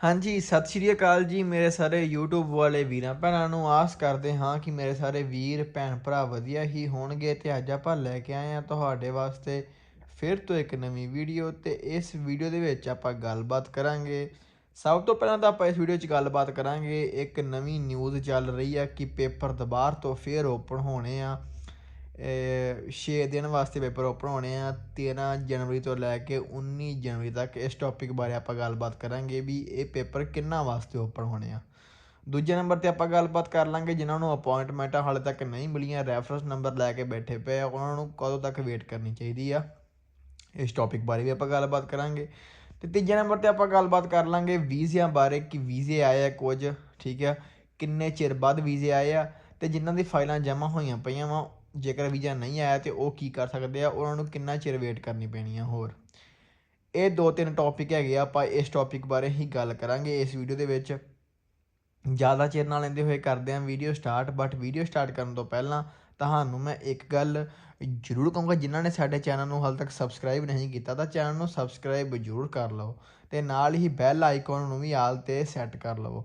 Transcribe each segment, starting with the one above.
ਹਾਂਜੀ, ਸਤਿ ਸ਼੍ਰੀ ਅਕਾਲ ਜੀ ਮੇਰੇ ਸਾਰੇ YouTube ਵਾਲੇ ਵੀਰਾਂ ਭੈਣਾਂ ਨੂੰ। ਆਸ ਕਰਦੇ ਹਾਂ ਕਿ ਮੇਰੇ ਸਾਰੇ ਵੀਰ, ਭੈਣ ਭਰਾ ਵਧੀਆ ਹੀ ਹੋਣਗੇ ਤੇ ਅੱਜ ਆਪਾਂ ਲੈ ਕੇ ਆਏ ਹਾਂ ਤੁਹਾਡੇ ਵਾਸਤੇ ਫਿਰ ਤੋਂ ਇੱਕ ਨਵੀਂ ਵੀਡੀਓ ਤੇ ਇਸ ਵੀਡੀਓ ਦੇ ਵਿੱਚ ਆਪਾਂ ਗੱਲਬਾਤ ਕਰਾਂਗੇ। ਸਭ ਤੋਂ ਪਹਿਲਾਂ ਤਾਂ ਆਪਾਂ ਇਸ ਵੀਡੀਓ 'ਚ ਗੱਲਬਾਤ ਕਰਾਂਗੇ। ਇੱਕ ਨਵੀਂ ਨਿਊਜ਼ ਚੱਲ ਰਹੀ ਹੈ ਕਿ ਪੇਪਰ ਦੁਬਾਰ ਤੋਂ ਫੇਰ ਓਪਨ ਹੋਣੇ ਆ। ਛੇ ਦਿਨ ਵਾਸਤੇ ਪੇਪਰ ਓਪਨ ਹੋਣੇ ਆ 13 ਜਨਵਰੀ ਤੋਂ ਲੈ ਕੇ 19 ਜਨਵਰੀ ਤੱਕ ਇਸ ਟੌਪਿਕ ਬਾਰੇ ਆਪਾਂ ਗੱਲਬਾਤ ਕਰਾਂਗੇ ਵੀ ਇਹ ਪੇਪਰ ਕਿੰਨਾ ਵਾਸਤੇ ਓਪਨ ਹੋਣੇ ਆ। ਦੂਜੇ ਨੰਬਰ ਤੇ ਆਪਾਂ ਗੱਲਬਾਤ ਕਰ ਲਾਂਗੇ ਜਿਨ੍ਹਾਂ ਨੂੰ ਅਪਾਇੰਟਮੈਂਟਾਂ ਹਾਲੇ ਤੱਕ ਨਹੀਂ ਮਿਲੀਆਂ ਰੈਫਰੈਂਸ ਨੰਬਰ ਲੈ ਕੇ ਬੈਠੇ ਪਏ ਆ, ਉਹਨਾਂ ਨੂੰ ਕਦੋਂ ਤੱਕ ਵੇਟ ਕਰਨੀ ਚਾਹੀਦੀ ਆ, ਇਸ ਟੌਪਿਕ ਬਾਰੇ ਵੀ ਆਪਾਂ ਗੱਲਬਾਤ ਕਰਾਂਗੇ। ਤੇ ਤੀਜੇ ਨੰਬਰ ਤੇ ਆਪਾਂ ਗੱਲਬਾਤ ਕਰ ਲਾਂਗੇ ਵੀਜ਼ਿਆਂ ਬਾਰੇ, ਕਿ ਵੀਜ਼ੇ ਆਏ ਆ ਕੁਝ, ਠੀਕ ਆ, ਕਿੰਨੇ ਚਿਰ ਬਾਅਦ ਵੀਜ਼ੇ ਆਏ ਆ, ਤੇ ਜਿਨ੍ਹਾਂ ਦੀ ਫਾਈਲਾਂ ਜਮ੍ਹਾਂ ਹੋਈਆਂ ਪਈਆਂ ਵਾ ਜੇਕਰ ਵੀਜ਼ਾ ਨਹੀਂ ਆਇਆ ਤੇ ਉਹ ਕੀ ਕਰ ਸਕਦੇ ਆ, ਉਹਨਾਂ ਨੂੰ ਕਿੰਨਾ ਚਿਰ ਵੇਟ ਕਰਨੀ ਪੈਣੀ ਆ ਹੋਰ। ਇਹ ਦੋ ਤਿੰਨ ਟੌਪਿਕ ਹੈਗੇ ਆ, ਆਪਾਂ ਇਸ ਟੌਪਿਕ ਬਾਰੇ ਹੀ ਗੱਲ ਕਰਾਂਗੇ ਇਸ ਵੀਡੀਓ ਦੇ ਵਿੱਚ। ਜ਼ਿਆਦਾ ਚਿਰ ਨਾ ਲੈਂਦੇ ਹੋਏ ਕਰਦੇ ਆਂ video start but video start ਕਰਨ ਤੋਂ ਪਹਿਲਾਂ ਤੁਹਾਨੂੰ ਮੈਂ ਇੱਕ ਗੱਲ ਜ਼ਰੂਰ ਕਹੂੰਗਾ, ਜਿਨ੍ਹਾਂ ਨੇ ਸਾਡੇ ਚੈਨਲ ਨੂੰ ਹਾਲ ਤੱਕ ਸਬਸਕ੍ਰਾਈਬ ਨਹੀਂ ਕੀਤਾ ਤਾਂ ਚੈਨਲ ਨੂੰ ਸਬਸਕ੍ਰਾਈਬ ਜ਼ਰੂਰ ਕਰ ਲਓ ਤੇ ਨਾਲ ਹੀ ਬੈਲ ਆਈਕਨ ਨੂੰ ਵੀ ਆਲ ਤੇ ਸੈੱਟ ਕਰ ਲਵੋ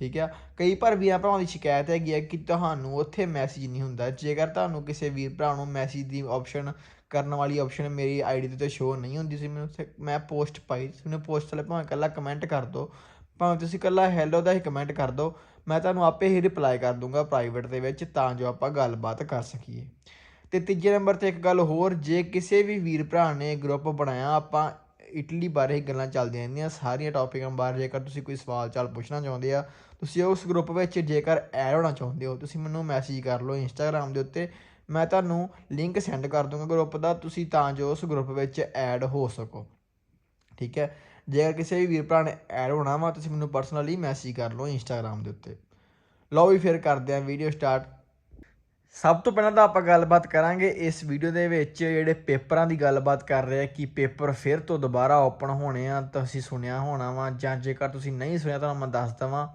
ਠੀਕ ਆ? ਕਈ ਪਰ ਵੀਰਾਂ ਭਰਾਵਾਂ ਦੀ ਸ਼ਿਕਾਇਤ ਹੈਗੀ ਹੈ ਕਿ ਤੁਹਾਨੂੰ ਉੱਥੇ ਮੈਸੇਜ ਨਹੀਂ ਹੁੰਦਾ। ਜੇਕਰ ਤੁਹਾਨੂੰ ਕਿਸੇ ਵੀਰ ਭਰਾ ਨੂੰ ਮੈਸੇਜ ਦੀ ਆਪਸ਼ਨ ਕਰਨ ਵਾਲੀ ਆਪਸ਼ਨ ਮੇਰੀ ਆਈਡੀ ਦੇ ਉੱਤੇ ਸ਼ੋ ਨਹੀਂ ਹੁੰਦੀ ਸੀ ਮੈਨੂੰ ਉੱਥੇ ਮੈਂ ਪੋਸਟ ਪਾਈ, ਤੁਸੀਂ ਮੈਨੂੰ ਪੋਸਟ ਥੱਲੇ ਭਾਵੇਂ ਇਕੱਲਾ ਕਮੈਂਟ ਕਰ ਦਿਓ, ਭਾਵੇਂ ਤੁਸੀਂ ਇਕੱਲਾ ਹੈਲੋ ਦਾ ਹੀ ਕਮੈਂਟ ਕਰ ਦਿਓ, ਮੈਂ ਤੁਹਾਨੂੰ ਆਪੇ ਹੀ ਰਿਪਲਾਈ ਕਰ ਦੂੰਗਾ ਪ੍ਰਾਈਵੇਟ ਦੇ ਵਿੱਚ, ਤਾਂ ਜੋ ਆਪਾਂ ਗੱਲਬਾਤ ਕਰ ਸਕੀਏ। ਤੇ ਤੀਜੇ ਨੰਬਰ ਤੇ ਇੱਕ ਗੱਲ ਹੋਰ, ਜੇ ਕਿਸੇ ਵੀ ਵੀਰ ਭਰਾ ਨੇ ਗਰੁੱਪ ਬਣਾਇਆ, ਆਪਾਂ ਇਟਲੀ ਬਾਰੇ ਹੀ ਗੱਲਾਂ ਚੱਲਦੀਆਂ ਰਹਿੰਦੀਆਂ, ਸਾਰੀਆਂ ਟੌਪਿਕਾਂ ਬਾਰੇ ਜੇਕਰ ਤੁਸੀਂ ਕੋਈ ਸਵਾਲ ਚਾਲ ਪੁੱਛਣਾ ਚਾਹੁੰਦੇ ਆ ਤੁਸੀਂ ਉਸ ਗਰੁੱਪ ਵਿੱਚ ਜੇਕਰ ਐਡ ਹੋਣਾ ਚਾਹੁੰਦੇ ਹੋ, ਤੁਸੀਂ ਮੈਨੂੰ ਮੈਸੇਜ ਕਰ ਲਓ ਇੰਸਟਾਗ੍ਰam ਦੇ ਉੱਤੇ, ਮੈਂ ਤੁਹਾਨੂੰ ਲਿੰਕ ਸੈਂਡ ਕਰ ਦੂੰਗਾ ਗਰੁੱਪ ਦਾ, ਤੁਸੀਂ ਤਾਂ ਜੋ ਉਸ ਗਰੁੱਪ ਵਿੱਚ ਐਡ ਹੋ ਸਕੋ। ਠੀਕ ਹੈ? ਜੇਕਰ ਕਿਸੇ ਵੀ ਵੀਰ ਭਰਾ ਨੇ ਐਡ ਹੋਣਾ ਵਾ, ਤੁਸੀਂ ਮੈਨੂੰ ਪਰਸਨਲੀ ਮੈਸੇਜ ਕਰ ਲਓ ਇੰਸਟਾਗ੍ਰam ਦੇ ਉੱਤੇ। ਲਓ ਵੀ ਫਿਰ ਕਰਦੇ ਆਂ ਵੀਡੀਓ ਸਟਾਰਟ ਸਭ ਤੋਂ ਪਹਿਲਾਂ ਤਾਂ ਆਪਾਂ ਗੱਲਬਾਤ ਕਰਾਂਗੇ ਇਸ ਵੀਡੀਓ ਦੇ ਵਿੱਚ ਜਿਹੜੇ ਪੇਪਰਾਂ ਦੀ ਗੱਲਬਾਤ ਕਰ ਰਹੇ ਆ, ਕਿ ਪੇਪਰ ਫਿਰ ਤੋਂ ਦੁਬਾਰਾ ਓਪਨ ਹੋਣੇ ਆ ਤੁਸੀਂ ਸੁਣਿਆ ਹੋਣਾ ਵਾ, ਜਾਂ ਜੇਕਰ ਤੁਸੀਂ ਨਹੀਂ ਸੁਣਿਆ ਤਾਂ ਮੈਂ ਦੱਸ ਦਵਾਂ।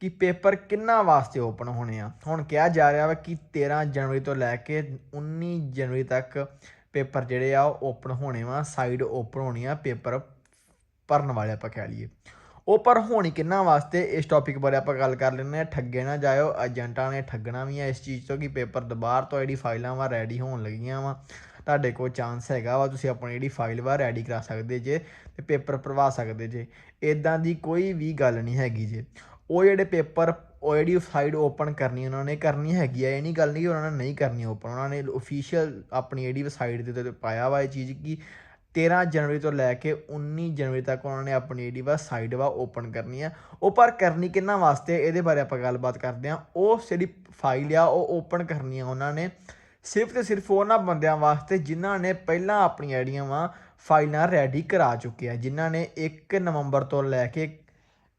ਕਿ ਪੇਪਰ ਕਿੰਨਾ ਵਾਸਤੇ ਓਪਨ ਹੋਣੇ ਆ? ਹੁਣ ਕਿਹਾ ਜਾ ਰਿਹਾ ਵਾ ਕਿ 13 ਜਨਵਰੀ ਤੋਂ ਲੈ ਕੇ 19 ਜਨਵਰੀ ਤੱਕ ਪੇਪਰ ਜਿਹੜੇ ਆ ਉਹ ਓਪਨ ਹੋਣੇ ਵਾ, ਸਾਈਡ ਓਪਨ ਹੋਣੀ ਆ ਪੇਪਰ ਭਰਨ ਵਾਲੇ ਆਪਾਂ ਕਹਿ ਲਈਏ। ਉਹ ਪਰ ਹੋਣੀ ਕਿੰਨਾ ਵਾਸਤੇ? ਇਸ ਟੌਪਿਕ ਬਾਰੇ ਆਪਾਂ ਗੱਲ ਕਰ ਲੈਂਦੇ ਆ ਠੱਗੇ ਨਾ ਜਾਇਓ, ਏਜੰਟਾਂ ਨੇ ਠੱਗਣਾ ਵੀ ਆ ਇਸ ਚੀਜ਼ ਤੋਂ ਕਿ ਪੇਪਰ ਦੁਬਾਰ ਤੋਂ ਜਿਹੜੀ ਫਾਈਲਾਂ ਵਾ ਰੈਡੀ ਹੋਣ ਲੱਗੀਆਂ ਵਾ। ਤੁਹਾਡੇ ਕੋਲ ਚਾਂਸ ਹੈਗਾ ਵਾ, ਤੁਸੀਂ ਆਪਣੀ ਜਿਹੜੀ ਫਾਈਲ ਵਾ ਰੈਡੀ ਕਰਾ ਸਕਦੇ ਜੇ ਤੇ ਪੇਪਰ ਭਰਵਾ ਸਕਦੇ ਜੇ। ਇਦਾਂ ਦੀ ਕੋਈ ਵੀ ਗੱਲ ਨਹੀਂ ਹੈਗੀ ਜੇ। ਉਹ ਜਿਹੜੇ ਪੇਪਰ ਉਹ ਜਿਹੜੀ ਸਾਈਡ ਓਪਨ ਕਰਨੀ ਉਹਨਾਂ ਨੇ ਕਰਨੀ ਹੈਗੀ ਆ, ਇਹ ਨਹੀਂ ਗੱਲ ਨਹੀਂ ਕਿ ਉਹਨਾਂ ਨੇ ਨਹੀਂ ਕਰਨੀ ਓਪਨ ਉਹਨਾਂ ਨੇ ਅਫੀਸ਼ੀਅਲ ਆਪਣੀ ਜਿਹੜੀ ਸਾਈਡ ਦੇ ਉੱਤੇ ਪਾਇਆ ਵਾ ਇਹ ਚੀਜ਼ ਕਿ 13 ਜਨਵਰੀ ਤੋਂ ਲੈ ਕੇ 19 ਜਨਵਰੀ ਤੱਕ ਉਹਨਾਂ ਨੇ ਆਪਣੀ ਜਿਹੜੀ ਵਾ ਸਾਈਡ ਵਾ ਓਪਨ ਕਰਨੀ ਆ। ਉਹ ਪਰ ਕਰਨੀ ਕਿੰਨਾ ਵਾਸਤੇ ਇਹਦੇ ਬਾਰੇ ਆਪਾਂ ਗੱਲਬਾਤ ਕਰਦੇ ਆ। ਉਹ ਜਿਹੜੀ ਫਾਈਲ ਆ, ਉਹ ਓਪਨ ਕਰਨੀ ਆ ਉਹਨਾਂ ਨੇ। ਸਿਰਫ ਤੇ ਸਿਰਫ ਉਹਨਾਂ ਬੰਦਿਆਂ ਵਾਸਤੇ ਜਿਨ੍ਹਾਂ ਨੇ ਪਹਿਲਾਂ ਆਪਣੀਆਂ ਜਿਹੜੀਆਂ ਵਾ ਫਾਈਲਾਂ ਰੈਡੀ ਕਰਾ ਚੁੱਕੇ ਆ, ਜਿਨ੍ਹਾਂ ਨੇ 1 ਨਵੰਬਰ ਤੋਂ ਲੈ ਕੇ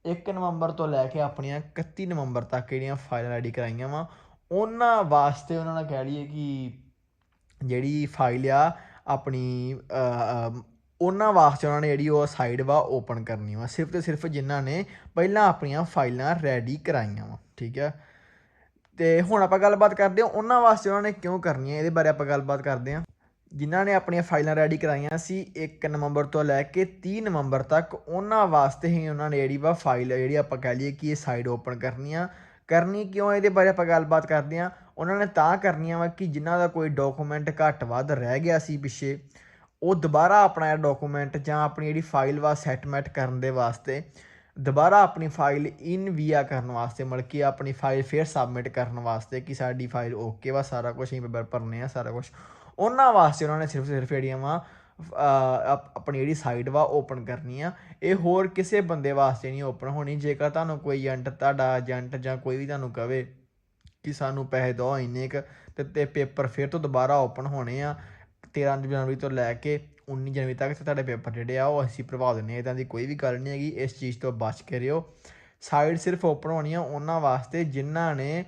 1 ਨਵੰਬਰ ਤੋਂ ਲੈ ਕੇ ਆਪਣੀਆਂ 31 ਨਵੰਬਰ ਤੱਕ ਜਿਹੜੀਆਂ ਫਾਈਲਾਂ ਰੈਡੀ ਕਰਾਈਆਂ ਵਾ, ਉਹਨਾਂ ਵਾਸਤੇ ਉਹਨਾਂ ਨੇ ਕਹਿ ਲਈਏ ਕਿ ਜਿਹੜੀ ਫਾਈਲ ਆ, ਆਪਣੀ ਉਹਨਾਂ ਵਾਸਤੇ ਉਹਨਾਂ ਨੇ ਜਿਹੜੀ ਉਹ ਸਾਈਡ ਵਾ ਓਪਨ ਕਰਨੀ ਵਾ, ਸਿਰਫ ਤੇ ਸਿਰਫ ਜਿਨ੍ਹਾਂ ਨੇ ਪਹਿਲਾਂ ਆਪਣੀਆਂ ਫਾਈਲਾਂ ਰੈਡੀ ਕਰਾਈਆਂ ਵਾ, ਠੀਕ ਆ? ਤੇ ਹੁਣ ਆਪਾਂ ਗੱਲਬਾਤ ਕਰਦੇ ਹਾਂ, ਉਹਨਾਂ ਵਾਸਤੇ ਉਹਨਾਂ ਨੇ ਕਿਉਂ ਕਰਨੀ ਹੈ ਇਹਦੇ ਬਾਰੇ ਆਪਾਂ ਗੱਲਬਾਤ ਕਰਦੇ ਹਾਂ। ਜਿਨ੍ਹਾਂ ਨੇ ਆਪਣੀਆਂ ਫਾਈਲਾਂ ਰੈਡੀ ਕਰਾਈਆਂ ਸੀ 1 ਨਵੰਬਰ ਤੋਂ ਲੈ ਕੇ 30 ਨਵੰਬਰ ਤੱਕ, ਉਹਨਾਂ ਵਾਸਤੇ ਹੀ ਉਹਨਾਂ ਨੇ ਜਿਹੜੀ ਵਾ ਫਾਈਲ ਜਿਹੜੀ ਆਪਾਂ ਕਹਿ ਲਈਏ ਕਿ ਇਹ ਸਾਈਡ ਓਪਨ ਕਰਨੀ ਆ। ਕਰਨੀ ਕਿਉਂ? ਇਹਦੇ ਬਾਰੇ ਆਪਾਂ ਗੱਲਬਾਤ ਕਰਦੇ ਹਾਂ। ਉਹਨਾਂ ਨੇ ਤਾਂ ਕਰਨੀਆਂ ਵਾ ਕਿ ਜਿਨ੍ਹਾਂ ਦਾ ਕੋਈ ਡਾਕੂਮੈਂਟ ਘੱਟ ਵੱਧ ਰਹਿ ਗਿਆ ਸੀ ਪਿੱਛੇ, ਉਹ ਦੁਬਾਰਾ ਆਪਣਾ ਡਾਕੂਮੈਂਟ ਜਾਂ ਆਪਣੀ ਜਿਹੜੀ ਫਾਈਲ ਵਾ ਸੈਟਮੈਂਟ ਕਰਨ ਦੇ ਵਾਸਤੇ, ਦੁਬਾਰਾ ਆਪਣੀ ਫਾਈਲ ਇਨ ਵੀਆ ਕਰਨ ਵਾਸਤੇ, ਮਤਲਬ ਕਿ ਆਪਣੀ ਫਾਈਲ ਫੇਰ ਸਬਮਿਟ ਕਰਨ ਵਾਸਤੇ ਕਿ ਸਾਡੀ ਫਾਈਲ ਓਕੇ ਵਾ, ਸਾਰਾ ਕੁਝ ਹੀ ਭਰਨੇ ਆ, ਸਾਰਾ ਕੁਝ ਉਹਨਾਂ ਵਾਸਤੇ ਉਹਨਾਂ ਨੇ ਸਿਰਫ ਸਿਰਫ ਜਿਹੜੀਆਂ ਵਾ ਆਪਣੀ ਜਿਹੜੀ ਸਾਈਟ ਵਾ ਓਪਨ ਕਰਨੀ ਆ ਇਹ ਹੋਰ ਕਿਸੇ ਬੰਦੇ ਵਾਸਤੇ ਨਹੀਂ ਓਪਨ ਹੋਣੀ, ਜੇਕਰ ਤੁਹਾਨੂੰ ਕੋਈ ਏਜੰਟ ਤੁਹਾਡਾ ਏਜੰਟ ਜਾਂ ਕੋਈ ਵੀ ਤੁਹਾਨੂੰ ਕਵੇ ਕਿ ਸਾਨੂੰ ਪੈਸੇ ਦਿਓ ਇੰਨੇ ਕ, ਤੇ ਪੇਪਰ ਫਿਰ ਤੋਂ ਦੁਬਾਰਾ ਓਪਨ ਹੋਣੇ ਆ 13 ਜਨਵਰੀ ਤੋਂ ਲੈ ਕੇ 19 ਜਨਵਰੀ ਤੱਕ ਤੇ ਤੁਹਾਡੇ ਪੇਪਰ ਜਿਹੜੇ ਆ ਉਹ ਅਸੀਂ ਭਰਵਾ ਦਿੰਨੇ ਆ ਇਦਾਂ ਦੀ ਕੋਈ ਵੀ ਗੱਲ ਨਹੀਂ ਹੈਗੀ, ਇਸ ਚੀਜ਼ ਤੋਂ ਬਚ ਕੇ ਰਿਓ ਸਾਈਟ ਸਿਰਫ ਓਪਨ ਹੋਣੀ ਆ ਉਹਨਾਂ ਵਾਸਤੇ ਜਿਨ੍ਹਾਂ ਨੇ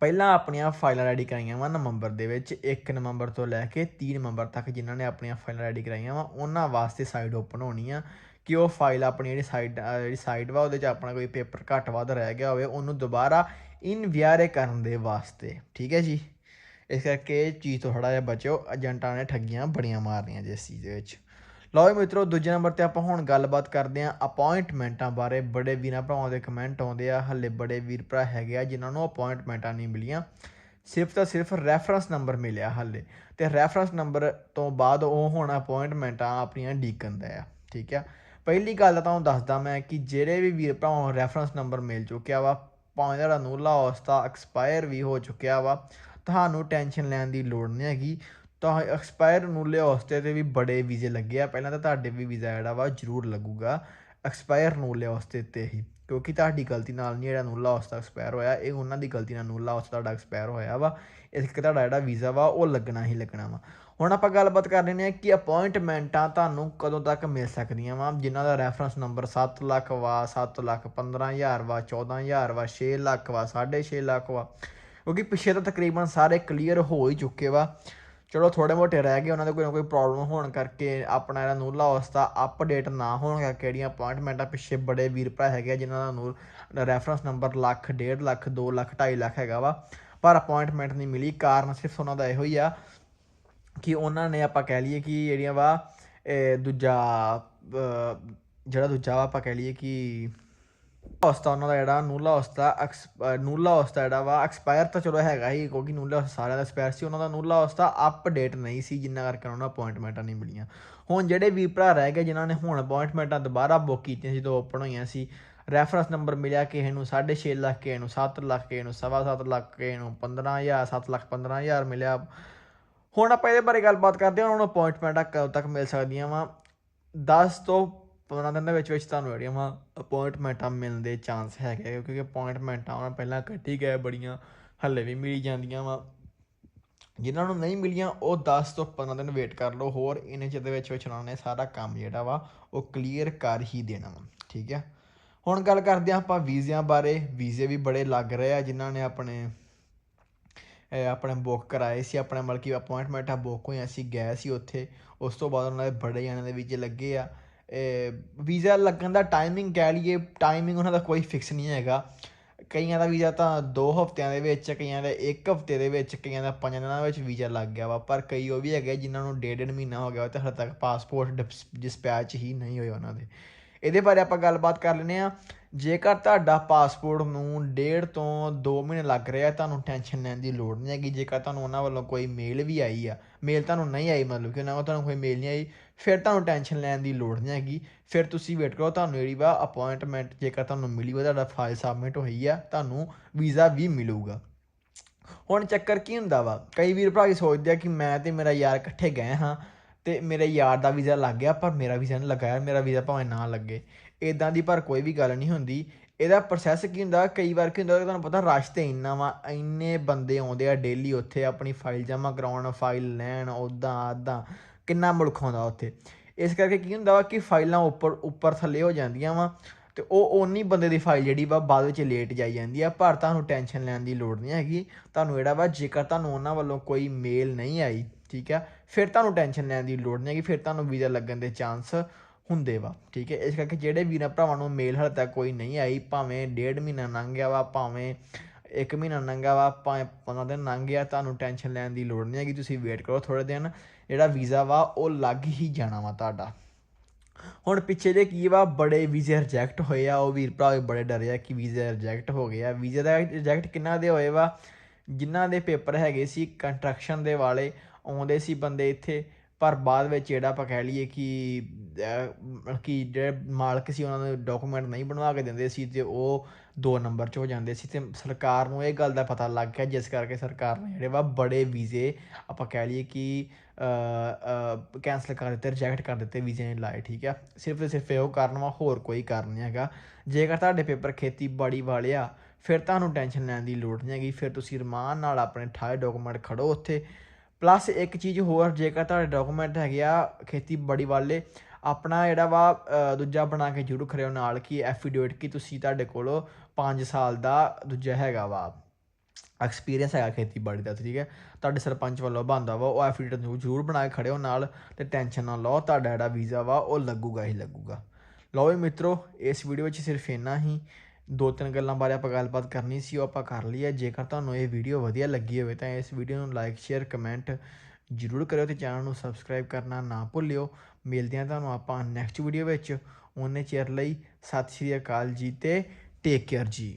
ਪਹਿਲਾਂ ਆਪਣੀਆਂ ਫਾਈਲਾਂ ਰੈਡੀ ਕਰਾਈਆਂ ਵਾ ਨਵੰਬਰ ਦੇ ਵਿੱਚ 1 ਨਵੰਬਰ ਤੋਂ ਲੈ ਕੇ 3 ਨਵੰਬਰ ਤੱਕ ਜਿਨ੍ਹਾਂ ਨੇ ਆਪਣੀਆਂ ਫਾਈਲਾਂ ਰੈਡੀ ਕਰਾਈਆਂ ਵਾ, ਉਹਨਾਂ ਵਾਸਤੇ ਸਾਈਟ ਓਪਨ ਹੋਣੀ ਆ ਕਿ ਉਹ ਫਾਈਲ ਆਪਣੀ ਜਿਹੜੀ ਸਾਈਟ ਜਿਹੜੀ ਸਾਈਟ ਵਾ ਉਹਦੇ 'ਚ ਆਪਣਾ ਕੋਈ ਪੇਪਰ ਘੱਟ ਵੱਧ ਰਹਿ ਗਿਆ ਹੋਵੇ, ਉਹਨੂੰ ਦੁਬਾਰਾ ਇਨਵਿਆਰੇ ਕਰਨ ਦੇ ਵਾਸਤੇ, ਠੀਕ ਹੈ ਜੀ? ਇਸ ਕਰਕੇ ਇਹ ਚੀਜ਼ ਤੋਂ ਥੋੜਾ ਜਿਹਾ ਬਚਿਓ, ਏਜੰਟਾਂ ਨੇ ਠੱਗੀਆਂ ਬੜੀਆਂ ਮਾਰਨੀਆਂ ਜੀ ਇਸ ਚੀਜ਼ ਦੇ ਵਿੱਚ। ਲਓ ਜੀ ਮਿੱਤਰੋ, ਦੂਜੇ ਨੰਬਰ ਤੇ ਆਪਾਂ ਹੁਣ ਗੱਲਬਾਤ ਕਰਦੇ ਆਂ ਅਪਾਇੰਟਮੈਂਟਾਂ ਬਾਰੇ। ਬੜੇ ਵੀਰਾਂ ਭਰਾਵਾਂ ਦੇ ਕਮੈਂਟ ਆਉਂਦੇ ਆ। ਹੱਲੇ ਬੜੇ ਵੀਰ ਭਰਾ ਹੈਗੇ ਆ ਜਿਨ੍ਹਾਂ ਨੂੰ ਅਪਾਇੰਟਮੈਂਟਾਂ ਨਹੀਂ ਮਿਲੀਆਂ। ਸਿਰਫ ਤਾਂ ਸਿਰਫ ਰੈਫਰੈਂਸ ਨੰਬਰ ਮਿਲਿਆ ਹੱਲੇ। ਤੇ ਰੈਫਰੈਂਸ ਨੰਬਰ ਤੋਂ ਬਾਅਦ ਉਹ ਹੁਣ ਅਪਾਇੰਟਮੈਂਟਾਂ ਆਪਣੀਆਂ ਡੀਕਨ ਦਾ ਆ। ਠੀਕ ਆ? ਪਹਿਲੀ ਗੱਲ ਤਾਂ ਤੁਹਾਨੂੰ ਦੱਸਦਾ ਮੈਂ ਕਿ ਜਿਹੜੇ ਵੀ ਵੀਰ ਭਰਾਵਾਂ ਨੂੰ ਰੈਫਰੈਂਸ ਨੰਬਰ ਮਿਲ ਚੁੱਕਿਆ ਵਾ, ਭਾਵੇਂ ਜਿਹੜਾ ਨੂਲਾ ਉਸਤਾ ਐਕਸਪਾਇਰ ਵੀ ਹੋ ਚੁੱਕਿਆ ਵਾ, ਤੁਹਾਨੂੰ ਟੈਨਸ਼ਨ ਲੈਣ ਦੀ ਲੋੜ ਨਹੀਂ ਹੈਗੀ। ਤਾਂ ਐਕਸਪਾਇਰ ਨੂਲੇ ਉਸਤੇ ਤੇ ਵੀ ਬੜੇ ਵੀਜ਼ੇ ਲੱਗੇ ਆ। ਪਹਿਲਾਂ ਤਾਂ ਤੁਹਾਡੇ ਵੀ ਵੀਜ਼ਾ ਜਿਹੜਾ ਵਾ ਜ਼ਰੂਰ ਲੱਗੂਗਾ। ਐਕਸਪਾਇਰ ਨੂਲੇ ਉਸਤੇ ਤੇ ਹੀ, ਕਿਉਂਕਿ ਤੁਹਾਡੀ ਗਲਤੀ ਨਾਲ ਨਹੀਂ ਜਿਹੜਾ ਨੂਲਾ ਉਸਤਾ ਐਕਸਪਾਇਰ ਹੋਇਆ, ਇਹ ਉਹਨਾਂ ਦੀ ਗਲਤੀ ਨਾਲ ਨੂਲਾ ਉਸਤਾ ਤੁਹਾਡਾ ਐਕਸਪਾਇਰ ਹੋਇਆ ਵਾ, ਇਸ ਕਰਕੇ ਤੁਹਾਡਾ ਜਿਹੜਾ ਵੀਜ਼ਾ ਵਾ ਉਹ ਲੱਗਣਾ ਹੀ ਲੱਗਣਾ ਵਾ। ਹੁਣ ਆਪਾਂ ਗੱਲਬਾਤ ਕਰ ਲੈਂਦੇ ਹਾਂ ਕਿ ਅਪਾਇੰਟਮੈਂਟਾਂ ਤੁਹਾਨੂੰ ਕਦੋਂ ਤੱਕ ਮਿਲ ਸਕਦੀਆਂ ਵਾ, ਜਿਨ੍ਹਾਂ ਦਾ ਰੈਫਰੈਂਸ ਨੰਬਰ 7 ਲੱਖ ਵਾ 7 ਲੱਖ 15000 ਵਾ 14000 ਵਾ 6 ਲੱਖ ਵਾ 6.5 ਲੱਖ ਵਾ। ਕਿਉਂਕਿ ਪਿੱਛੇ ਤਾਂ ਤਕਰੀਬਨ ਸਾਰੇ ਕਲੀਅਰ ਹੋ ਹੀ ਚੁੱਕੇ ਵਾ। ਚਲੋ ਥੋੜੇ ਮੋਟੇ ਰਹਿ ਗਏ, ਉਹਨਾਂ ਦੇ ਕੋਈ ਨਾ ਕੋਈ ਪ੍ਰੋਬਲਮ ਹੋਣ ਕਰਕੇ ਆਪਣਾ ਜਿਹੜਾ ਨੂਲਾ ਉਸਤਾ ਅਪਡੇਟ ਨਾ ਹੋਣ ਕਰਕੇ ਜਿਹੜੀਆਂ ਅਪਾਇੰਟਮੈਂਟਾਂ ਪਿੱਛੇ ਬੜੇ ਵੀਰ ਭਰਾ ਹੈਗੇ ਆ, ਜਿਨ੍ਹਾਂ ਦਾ ਨੂਰ ਰੈਫਰੈਂਸ ਨੰਬਰ ਲੱਖ 1.5 ਲੱਖ 2 ਲੱਖ 2.5 ਲੱਖ ਹੈਗਾ ਵਾ, ਪਰ ਅਪਾਇੰਟਮੈਂਟ ਨਹੀਂ ਮਿਲੀ, ਕਾਰਨ ਸਿਰਫ ਉਹਨਾਂ ਦਾ ਇਹੋ ਹੀ ਆ ਕਿ ਉਹਨਾਂ ਨੇ ਆਪਾਂ ਕਹਿ ਲਈਏ ਕਿ ਜਿਹੜੀਆਂ ਵਾ, ਇਹ ਦੂਜਾ ਜਿਹੜਾ ਦੂਜਾ ਵਾ, ਆਪਾਂ ਕਹਿ ਲਈਏ ਕਿ ਉਸਤਾ ਉਹਨਾਂ ਦਾ ਜਿਹੜਾ ਨੂਲਾ ਉਸਤਾ ਐਕਸ- ਨੂਲਾ ਹੌਸਤਾ ਜਿਹੜਾ ਵਾ ਐਕਸਪਾਇਰ ਤਾਂ ਚਲੋ ਹੈਗਾ ਹੀ, ਕਿਉਂਕਿ ਨੂਲਾ ਹੌਸਤਾ ਸਾਰਿਆਂ ਦਾ ਐਕਸਪਾਇਰ ਸੀ, ਉਹਨਾਂ ਦਾ ਨੂਲਾ ਉਸਤਾ ਅਪਡੇਟ ਨਹੀਂ ਸੀ, ਜਿੰਨਾ ਕਰਕੇ ਉਹਨਾਂ ਨੂੰ ਅਪਾਇੰਟਮੈਂਟਾਂ ਨਹੀਂ ਮਿਲੀਆਂ। ਹੁਣ ਜਿਹੜੇ ਵੀ ਭਰਾ ਰਹਿ ਗਏ, ਜਿਨ੍ਹਾਂ ਨੇ ਹੁਣ ਅਪਾਇੰਟਮੈਂਟਾਂ ਦੁਬਾਰਾ ਬੁੱਕ ਕੀਤੀਆਂ ਸੀ ਜਦੋਂ ਓਪਨ ਹੋਈਆਂ ਸੀ ਰੈਫਰੈਂਸ ਨੰਬਰ ਮਿਲਿਆ ਕਿਸੇ ਨੂੰ 6.5 ਲੱਖ, ਕਿਸੇ ਨੂੰ 7 ਲੱਖ, ਕਿਸੇ ਨੂੰ 7.5 ਲੱਖ, ਕਿਸੇ ਨੂੰ 15000 7 ਲੱਖ 15000 ਮਿਲਿਆ। ਹੁਣ ਆਪਾਂ ਇਹਦੇ ਬਾਰੇ ਗੱਲਬਾਤ ਕਰਦੇ ਹਾਂ, ਉਹਨਾਂ ਨੂੰ ਅਪਾਇੰਟਮੈਂਟਾਂ ਕਦੋਂ ਤੱਕ ਮਿਲ ਸਕਦੀਆਂ ਵਾ? 10 ਤੋਂ 15 ਦਿਨ ਦੇ ਵਿੱਚ ਵਿੱਚ ਤੁਹਾਨੂੰ ਜਿਹੜੀਆਂ ਵਾ ਅਪਾਇੰਟਮੈਂਟਾਂ ਮਿਲਣ ਦੇ ਚਾਂਸ ਹੈਗੇ ਆ, ਕਿਉਂਕਿ ਅਪਾਇੰਟਮੈਂਟਾਂ ਉਹਨਾਂ ਪਹਿਲਾਂ ਕੱਟੀ ਗਏ ਬੜੀਆਂ ਹੱਲੇ ਵੀ ਮਿਲੀ ਜਾਂਦੀਆਂ ਵਾ। ਜਿਨ੍ਹਾਂ ਨੂੰ ਨਹੀਂ ਮਿਲੀਆਂ ਉਹ 10 ਤੋਂ 15 ਦਿਨ ਵੇਟ ਕਰ ਲਓ ਹੋਰ ਇਹਨੇ ਚਿਰ ਦੇ ਵਿੱਚ ਵਿੱਚ ਉਹਨਾਂ ਨੇ ਸਾਰਾ ਕੰਮ ਜਿਹੜਾ ਵਾ ਉਹ ਕਲੀਅਰ ਕਰ ਹੀ ਦੇਣਾ ਵਾ ਠੀਕ ਹੈ ਹੁਣ ਗੱਲ ਕਰਦੇ ਹਾਂ ਆਪਾਂ ਵੀਜ਼ਿਆਂ ਬਾਰੇ। ਵੀਜ਼ੇ ਵੀ ਬੜੇ ਲੱਗ ਰਹੇ ਆ ਜਿਨ੍ਹਾਂ ਨੇ ਆਪਣੇ ਆਪਣੇ ਬੁੱਕ ਕਰਾਏ ਸੀ ਆਪਣੇ ਮਤਲਬ ਕਿ ਅਪਾਇੰਟਮੈਂਟਾਂ ਬੁੱਕ ਹੋਈਆਂ ਸੀ ਗਏ ਸੀ ਉੱਥੇ। ਉਸ ਤੋਂ ਬਾਅਦ ਉਹਨਾਂ ਦੇ ਬੜੇ ਜਾਣੇ ਦੇ ਵੀਜ਼ੇ ਲੱਗੇ ਆ। ਵੀਜ਼ਾ ਲੱਗਣ ਦਾ ਟਾਈਮਿੰਗ ਕਹਿ ਲਈਏ ਟਾਈਮਿੰਗ ਉਹਨਾਂ ਦਾ ਕੋਈ ਫਿਕਸ ਨਹੀਂ ਹੈਗਾ। ਕਈਆਂ ਦਾ ਵੀਜ਼ਾ ਤਾਂ 2 ਹਫ਼ਤਿਆਂ ਦੇ ਵਿੱਚ, ਕਈਆਂ ਦਾ 1 ਹਫ਼ਤੇ ਦੇ ਵਿੱਚ, ਕਈਆਂ ਦਾ 5 ਦਿਨਾਂ ਵਿੱਚ ਵੀਜ਼ਾ ਲੱਗ ਗਿਆ ਵਾ। ਪਰ ਕਈ ਉਹ ਵੀ ਹੈਗੇ ਜਿਨ੍ਹਾਂ ਨੂੰ ਡੇਢ ਡੇਢ ਮਹੀਨਾ ਹੋ ਗਿਆ ਵਾ ਤੇ ਹਾਲੇ ਤੱਕ ਪਾਸਪੋਰਟ ਡਿਸਪੈਚ ਹੀ ਨਹੀਂ ਹੋਏ ਉਹਨਾਂ ਦੇ। ਇਹਦੇ ਬਾਰੇ ਆਪਾਂ ਗੱਲਬਾਤ ਕਰ ਲੈਂਦੇ ਆ ਜੇਕਰ ਤੁਹਾਡਾ ਪਾਸਪੋਰਟ ਨੂੰ ਡੇਢ ਤੋਂ 2 ਮਹੀਨੇ ਲੱਗ ਰਿਹਾ, ਤੁਹਾਨੂੰ ਟੈਨਸ਼ਨ ਲੈਣ ਦੀ ਲੋੜ ਨਹੀਂ ਹੈਗੀ। ਜੇਕਰ ਤੁਹਾਨੂੰ ਉਹਨਾਂ ਵੱਲੋਂ ਕੋਈ ਮੇਲ ਵੀ ਆਈ ਆ ਮੇਲ ਤੁਹਾਨੂੰ ਨਹੀਂ ਆਈ ਮਤਲਬ ਕਿ ਉਹਨਾਂ ਵੱਲੋਂ ਤੁਹਾਨੂੰ ਕੋਈ ਮੇਲ ਨਹੀਂ ਆਈ ਫਿਰ ਤੁਹਾਨੂੰ ਟੈਨਸ਼ਨ ਲੈਣ ਦੀ ਲੋੜ ਨਹੀਂ ਹੈਗੀ। ਫਿਰ ਤੁਸੀਂ ਵੇਟ ਕਰੋ, ਤੁਹਾਨੂੰ ਜਿਹੜੀ ਵਾ ਅਪਾਇੰਟਮੈਂਟ ਜੇਕਰ ਤੁਹਾਨੂੰ ਮਿਲੀ ਵਾ, ਤੁਹਾਡਾ ਫਾਈਲ ਸਬਮਿਟ ਹੋਈ ਆ, ਤੁਹਾਨੂੰ ਵੀਜ਼ਾ ਵੀ ਮਿਲੂਗਾ। ਹੁਣ ਚੱਕਰ ਕੀ ਹੁੰਦਾ ਵਾ? ਕਈ ਵੀਰ ਭਰਾ ਕੀ ਸੋਚਦੇ ਆ ਕਿ ਮੈਂ ਤੇ ਮੇਰਾ ਯਾਰ ਇਕੱਠੇ ਗਏ ਹਾਂ ਤੇ ਮੇਰੇ ਯਾਰ ਦਾ ਵੀਜ਼ਾ ਲੱਗ ਗਿਆ, ਪਰ ਮੇਰਾ ਵੀਜ਼ਾ ਨਹੀਂ ਲੱਗਾ ਮੇਰਾ ਵੀਜ਼ਾ ਭਾਵੇਂ ਨਾ ਲੱਗੇ। ਇਦਾਂ ਦੀ ਪਰ ਕੋਈ ਵੀ ਗੱਲ ਨਹੀਂ ਹੁੰਦੀ। ਇਹਦਾ ਪ੍ਰੋਸੈਸ ਕੀ ਹੁੰਦਾ? ਕਈ ਵਾਰ ਕੀ ਹੁੰਦਾ ਤੁਹਾਨੂੰ ਪਤਾ ਰਸ਼ ਤੇ ਇੰਨਾ ਵਾ, ਇੰਨੇ ਬੰਦੇ ਆਉਂਦੇ ਆ ਡੇਲੀ ਉੱਥੇ ਆਪਣੀ ਫਾਈਲ ਜਮ੍ਹਾਂ ਕਰਾਉਣ ਫਾਈਲ ਲੈਣ ਉਦਾਂ ਆਦਾਂ ਕਿੰਨਾ ਮੁਲਕ ਆਉਂਦਾ ਉੱਥੇ। ਇਸ ਕਰਕੇ ਕੀ ਹੁੰਦਾ ਵਾ ਕਿ ਫਾਈਲਾਂ ਉੱਪਰ ਉੱਪਰ ਥੱਲੇ ਹੋ ਜਾਂਦੀਆਂ ਵਾ ਤੇ ਉਹ ਓਨੀ ਬੰਦੇ ਦੀ ਫਾਈਲ ਜਿਹੜੀ ਵਾ ਬਾਅਦ ਵਿੱਚ ਲੇਟ ਜਾਈ ਜਾਂਦੀ ਆ। ਪਰ ਤੁਹਾਨੂੰ ਟੈਨਸ਼ਨ ਲੈਣ ਦੀ ਲੋੜ ਨਹੀਂ ਹੈਗੀ। ਤੁਹਾਨੂੰ ਜਿਹੜਾ ਵਾ ਜੇਕਰ ਤੁਹਾਨੂੰ ਉਹਨਾਂ ਵੱਲੋਂ ਕੋਈ ਮੇਲ ਨਹੀਂ ਆਈ, ਠੀਕ ਆ, ਫਿਰ ਤੁਹਾਨੂੰ ਟੈਨਸ਼ਨ ਲੈਣ ਦੀ ਲੋੜ ਨਹੀਂ ਹੈਗੀ, ਫਿਰ ਤੁਹਾਨੂੰ ਵੀਜ਼ਾ ਲੱਗਣ ਦੇ ਚਾਂਸ ਹੁੰਦੇ ਵਾ, ਠੀਕ ਹੈ। ਇਸ ਕਰਕੇ ਜਿਹੜੇ ਵੀਰਾਂ ਭਰਾਵਾਂ ਨੂੰ ਮੇਲ ਹਾਲੇ ਤੱਕ ਕੋਈ ਨਹੀਂ ਆਈ, ਭਾਵੇਂ ਡੇਢ ਮਹੀਨਾ ਲੰਘ ਗਿਆ ਵਾ, ਭਾਵੇਂ ਇੱਕ ਮਹੀਨਾ ਲੰਘਿਆ ਵਾ, ਭਾਵੇਂ 15 ਦਿਨ ਲੰਘ ਗਿਆ, ਤੁਹਾਨੂੰ ਟੈਨਸ਼ਨ ਲੈਣ ਦੀ ਲੋੜ ਨਹੀਂ ਹੈਗੀ। ਤੁਸੀਂ ਵੇਟ ਕਰੋ ਥੋੜੇ ਦਿਨ। ਜਿਹੜਾ ਵੀਜ਼ਾ ਵਾ, ਉਹ ਲੱਗ ਹੀ ਜਾਣਾ ਵਾ ਤੁਹਾਡਾ। ਹੁਣ ਪਿੱਛੇ ਜੇ ਕੀ ਵਾ, ਬੜੇ ਵੀਜ਼ੇ ਰਿਜੈਕਟ ਹੋਏ ਆ, ਉਹ ਵੀਰ ਭਰਾ ਬੜੇ ਡਰੇ ਆ ਕਿ ਵੀਜ਼ੇ ਰਿਜੈਕਟ ਹੋ ਗਏ ਆ। ਵੀਜ਼ੇ ਦਾ ਰਿਜੈਕਟ ਕਿੰਨਾ ਦੇ ਹੋਏ ਵਾ? ਜਿਨ੍ਹਾਂ ਦੇ ਪੇਪਰ ਹੈਗੇ ਸੀ ਕੰਸਟਰਕਸ਼ਨ ਦੇ ਵਾਲੇ, ਆਉਂਦੇ ਸੀ ਬੰਦੇ ਇੱਥੇ। ਪਰ ਬਾਅਦ ਵਿੱਚ ਜਿਹੜਾ ਆਪਾਂ ਕਹਿ ਲਈਏ ਕਿ ਕਿ ਜਿਹੜੇ ਮਾਲਕ ਸੀ ਉਹਨਾਂ ਨੂੰ ਡਾਕੂਮੈਂਟ ਨਹੀਂ ਬਣਵਾ ਕੇ ਦਿੰਦੇ ਸੀ ਤੇ ਉਹ ਦੋ ਨੰਬਰ 'ਚ ਹੋ ਜਾਂਦੇ ਸੀ ਤੇ ਸਰਕਾਰ ਨੂੰ ਇਹ ਗੱਲ ਦਾ ਪਤਾ ਲੱਗ ਗਿਆ, ਜਿਸ ਕਰਕੇ ਸਰਕਾਰ ਨੇ ਜਿਹੜੇ ਵਾ ਬੜੇ ਵੀਜ਼ੇ ਆਪਾਂ ਕਹਿ ਲਈਏ ਕਿ ਕੈਂਸਲ ਕਰ ਦਿੱਤੇ ਰਿਜੈਕਟ ਕਰ ਦਿੱਤੇ ਵੀਜ਼ੇ ਨੇ ਲਾਏ, ਠੀਕ ਆ? ਸਿਰਫ ਤੇ ਸਿਰਫ ਇਹੋ ਕਾਰਨ ਵਾ, ਹੋਰ ਕੋਈ ਕਾਰਨ ਨਹੀਂ ਹੈਗਾ। ਜੇਕਰ ਤੁਹਾਡੇ ਪੇਪਰ ਖੇਤੀਬਾੜੀ ਵਾਲੇ ਆ, ਫਿਰ ਤੁਹਾਨੂੰ ਟੈਨਸ਼ਨ ਲੈਣ ਦੀ ਲੋੜ ਨਹੀਂ ਹੈਗੀ, ਫਿਰ ਤੁਸੀਂ ਰਮਾਨ ਨਾਲ ਆਪਣੇ ਠਾਏ ਡਾਕੂਮੈਂਟ ਖੜੋ ਉੱਥੇ। ਪਲੱਸ ਇੱਕ ਚੀਜ਼ ਹੋਰ, ਜੇਕਰ ਤੁਹਾਡੇ ਡਾਕੂਮੈਂਟ ਹੈਗੇ ਆ ਖੇਤੀਬਾੜੀ ਵਾਲੇ, ਆਪਣਾ ਜਿਹੜਾ ਵਾ ਦੂਜਾ ਬਣਾ ਕੇ ਜ਼ਰੂਰ ਖੜਿਓ ਨਾਲ ਕਿ ਐਫੀਡੇਵਿਟ ਕਿ ਤੁਸੀਂ ਤੁਹਾਡੇ ਕੋਲੋਂ 5 ਸਾਲ ਦਾ ਦੂਜਾ ਹੈਗਾ ਵਾ ਐਕਸਪੀਰੀਅੰਸ ਹੈਗਾ ਖੇਤੀਬਾੜੀ ਦਾ, ਠੀਕ ਹੈ? ਤੁਹਾਡੇ ਸਰਪੰਚ ਵੱਲੋਂ ਬੰਦਾ ਵਾ, ਉਹ ਐਫੀਡੇਵਿਟ ਨੂੰ ਜ਼ਰੂਰ ਬਣਾ ਕੇ ਖੜਿਓ ਨਾਲ ਤੇ ਟੈਨਸ਼ਨ ਨਾ ਲਓ, ਤੁਹਾਡਾ ਜਿਹੜਾ ਵੀਜ਼ਾ ਵਾ ਉਹ ਲੱਗੂਗਾ ਹੀ ਲੱਗੂਗਾ। ਲਓ ਵੀ ਮਿੱਤਰੋ, ਇਸ ਵੀਡੀਓ ਵਿੱਚ ਸਿਰਫ ਇੰਨਾ ਹੀ। ਦੋ ਤਿੰਨ ਗੱਲਾਂ ਬਾਰੇ ਆਪਾਂ ਗੱਲਬਾਤ ਕਰਨੀ ਸੀ, ਉਹ ਆਪਾਂ ਕਰ ਲਈ ਹੈ। ਜੇਕਰ ਤੁਹਾਨੂੰ ਇਹ ਵੀਡੀਓ ਵਧੀਆ ਲੱਗੀ ਹੋਵੇ ਤਾਂ ਇਸ ਵੀਡੀਓ ਨੂੰ ਲਾਈਕ ਸ਼ੇਅਰ ਕਮੈਂਟ ਜ਼ਰੂਰ ਕਰਿਓ ਤੇ ਚੈਨਲ ਨੂੰ ਸਬਸਕ੍ਰਾਈਬ ਕਰਨਾ ਨਾ ਭੁੱਲਿਓ। ਮਿਲਦੇ ਹਾਂ ਤੁਹਾਨੂੰ ਆਪਾਂ ਨੈਕਸਟ ਵੀਡੀਓ ਵਿੱਚ। ਉਹਨੇ ਚਿਰ ਲਈ ਸਤਿ ਸ਼੍ਰੀ ਅਕਾਲ ਜੀ ਤੇ ਟੇਕ ਕੇਅਰ ਜੀ।